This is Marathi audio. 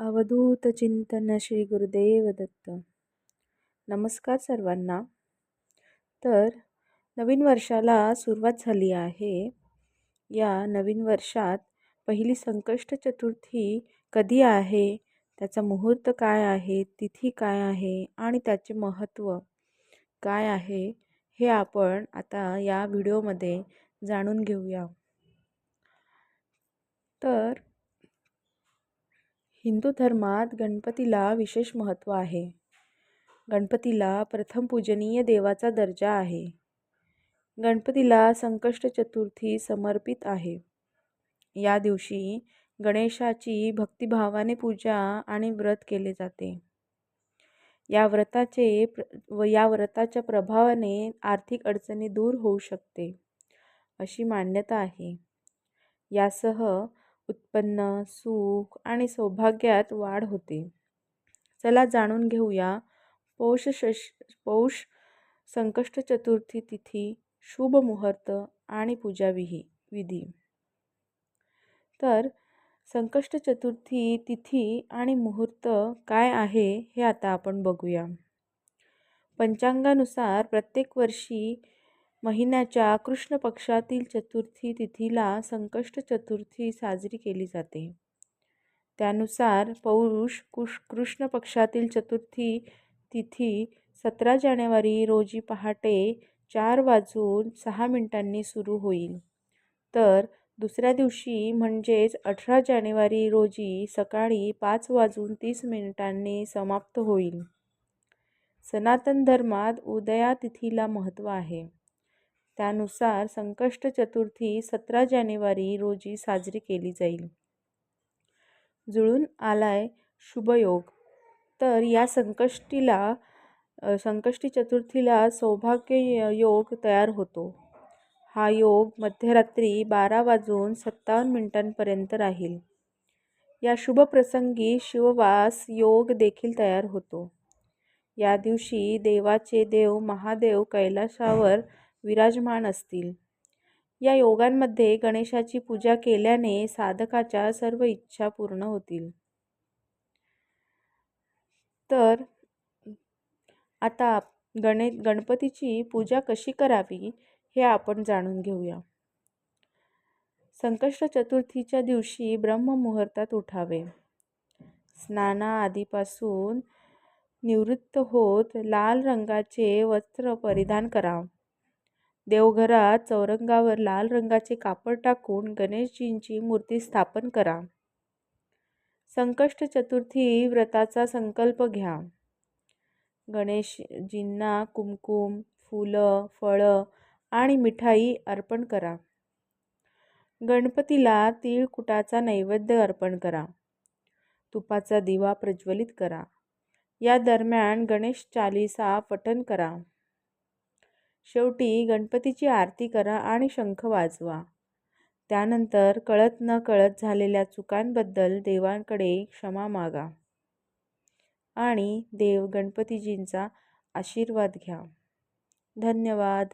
अवधूत चिंतन श्री गुरुदेव दत्त. नमस्कार सर्वांना. तर नवीन वर्षाला सुरुवात झाली आहे. या नवीन वर्षात पहिली संकष्ट चतुर्थी कधी आहे? त्याचा मुहूर्त काय आहे? तिथी काय आहे? आणि त्याचे महत्त्व काय आहे? हे आपण आता या व्हिडिओमध्ये जाणून घेऊया. तर हिंदू धर्मात गणपतीला विशेष महत्त्व आहे. गणपतीला प्रथम पूजनीय देवाचा दर्जा आहे. गणपतीला संकष्ट चतुर्थी समर्पित आहे. या दिवशी गणेशाची भक्तिभावाने पूजा आणि व्रत केले जाते. या व्रताचे प्र व या व्रताच्या प्रभावाने आर्थिक अडचणी दूर होऊ शकते अशी मान्यता आहे. यासह उत्पन्न सुख आणि सौभाग्यात वाढ होते. चला जाणून घेऊया पौष शश पौष संकष्ट चतुर्थी तिथी शुभ मुहूर्त आणि पूजाविही विधी. तर संकष्ट चतुर्थी तिथी आणि मुहूर्त काय आहे हे आता आपण बघूया. पंचांगानुसार प्रत्येक वर्षी महिन्याच्या कृष्ण पक्षातील चतुर्थी तिथीला संकष्ट चतुर्थी साजरी केली जाते. त्यानुसार पौरुष कुश कृष्ण पक्षातील चतुर्थी तिथी सतरा जानेवारी रोजी पहाटे चार वाजून सहा मिनिटांनी सुरू होईल. तर दुसऱ्या दिवशी म्हणजेच अठरा जानेवारी रोजी सकाळी पाच वाजून तीस मिनिटांनी समाप्त होईल. सनातन धर्मात उदया तिथीला महत्त्व आहे. त्यानुसार संकष्ट चतुर्थी सतरा जानेवारी रोजी साजरी केली जाईल. जुळून आलाय शुभयोग. तर या संकष्टीला संकष्टी चतुर्थीला सौभाग्य योग तयार होतो. हा योग मध्यरात्री बारा वाजून सत्तावन्न मिनिटांपर्यंत राहील. या शुभ प्रसंगी शिववास योग देखील तयार होतो. या दिवशी देवाचे देव महादेव कैलाशावर विराजमान असतील. या योगांमध्ये गणेशाची पूजा केल्याने साधकाच्या सर्व इच्छा पूर्ण होतील. तर आता गणे गणपतीची पूजा कशी करावी हे आपण जाणून घेऊया. संकष्ट चतुर्थीच्या दिवशी ब्रह्ममुहूर्तात उठावे. स्नाना आधीपासून निवृत्त होत लाल रंगाचे वस्त्र परिधान करा. देवघरात चौरंगावर लाल रंगाचे कापड टाकून गणेशजींची मूर्ती स्थापन करा. संकष्ट चतुर्थी व्रताचा संकल्प घ्या. गणेशजींना कुमकुम फुलं फळं आणि मिठाई अर्पण करा. गणपतीला तिळकुटाचा नैवेद्य अर्पण करा. तुपाचा दिवा प्रज्वलित करा. या दरम्यान गणेश चालिसा पठन करा. शेवटी गणपतीची आरती करा आणि शंख वाजवा. त्यानंतर कळत न कळत झालेल्या चुकांबद्दल देवांकडे क्षमा मागा. आणि देव गणपतीजींचा आशीर्वाद घ्या. धन्यवाद.